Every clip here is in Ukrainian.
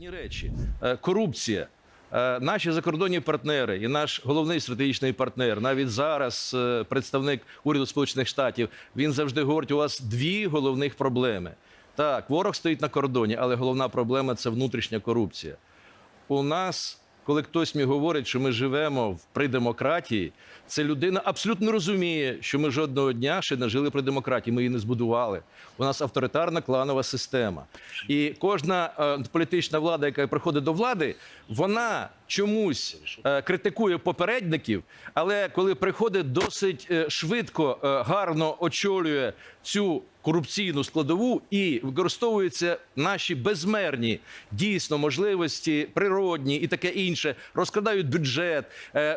Ні речі, Е, корупція. Е, Наші закордонні партнери і наш головний стратегічний партнер, навіть зараз е, представник уряду Сполучених Штатів, він завжди говорить: у вас дві головних проблеми. Так, ворог стоїть на кордоні, але головна проблема це внутрішня корупція. У нас, коли хтось мені говорить, що ми живемо в- при демократії, це людина абсолютно розуміє, що ми жодного дня ще не жили при демократії. Ми її не збудували. У нас авторитарна кланова система. І кожна е, політична влада, яка приходить до влади, вона чомусь е, критикує попередників, але коли приходить досить е, швидко, е, гарно очолює цю корупційну складову і використовуються наші безмерні дійсно можливості, природні і таке інше, розкрадають бюджет,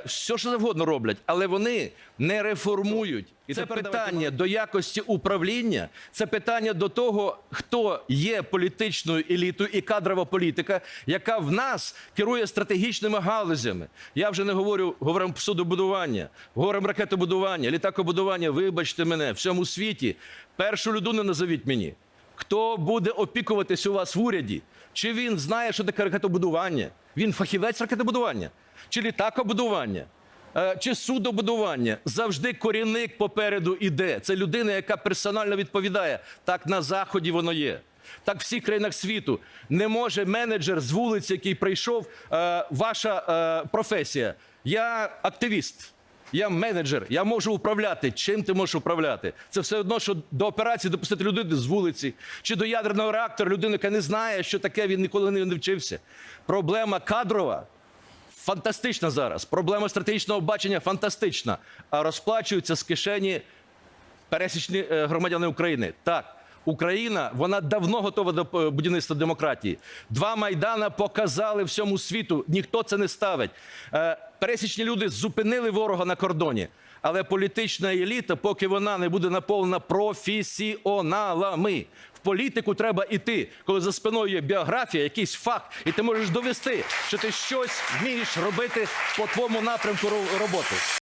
все що завгодно роблять, але вони не реформують. І це питання до якості управління, це питання до того, хто є політичною елітою і кадрова політика, яка в нас керує стратегічними галузями. Я вже не говорю, говоримо судобудування, говоримо ракетобудування, літакобудування. Вибачте мене, в всьому світі першу людину назовіть мені. Хто буде опікуватись у вас в уряді? Чи він знає, що таке ракетобудування? Він фахівець ракетобудування? Чи літакобудування? Е, Чи судобудування завжди корінник попереду іде. Це людина, яка персонально відповідає. Так на заході воно є. Так в всіх країнах світу не може менеджер з вулиці, який прийшов. е, Ваша е, професія. Я активіст. Я менеджер, я можу управляти. Чим ти можеш управляти? Це все одно, що до операції допустити людину з вулиці, чи до ядерного реактора людину, яка не знає, що таке, він ніколи не вчився. Проблема кадрова фантастична зараз. Проблема стратегічного бачення фантастична. А розплачуються з кишені пересічні е, громадяни України. Так. Україна вона давно готова до е, будівництва демократії. Два майдана показали всьому світу. Ніхто це не ставить. Е, Пересічні люди зупинили ворога на кордоні. Але політична еліта, поки вона не буде наповнена професіоналами. Політику треба іти, коли за спиною є біографія, якийсь факт, і ти можеш довести, що ти щось вмієш робити по твоєму напрямку ро- роботи.